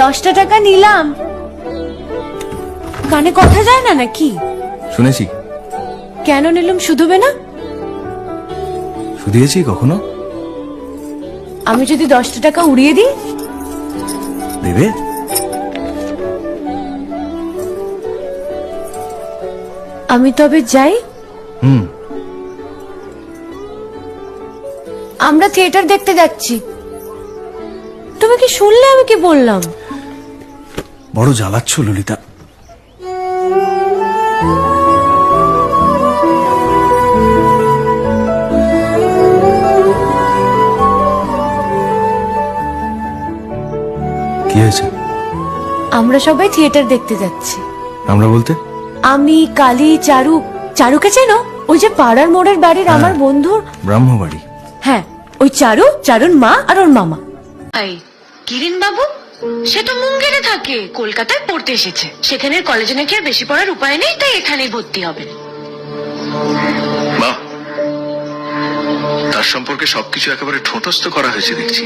দশটা টাকা নিলাম। কানে কথা যায় না নাকি? শুনেছি। কেন নিলাম? শুধুবে না? শুধিয়েছি কখনো? আমি যদি দশটা টাকা উড়িয়ে দিই? দেবে? আমি তবে যাই। হুম। আমরা থিয়েটার দেখতে যাচ্ছি। তুমি কি শুনলে আমি কি বললাম? বড় জ্বালাচ্ছ ললিতা। কি হয়েছে? আমরা সবাই থিয়েটার দেখতে যাচ্ছি। আমরা বলতে? আমি কালী চারু চারুকে চেনো? ওই যে পাড়ার মোড়ের বাড়ির আমার বন্ধুর? ব্রাহ্মবাড়ি। হ্যাঁ ওই চারু চারুর মা আর ওর মামা। কিরিন বাবু সে তো মুঙ্গেরে থাকে। কলকাতায় পড়তে এসেছে। সেখানে কলেজে নাকি আর বেশি পড়ার উপায় নেই, তাই এখানেই ভর্তি হবে। বাহ তার সম্পর্কে সবকিছু একেবারে ঠোঁটস্থ করা হয়েছে দেখছি।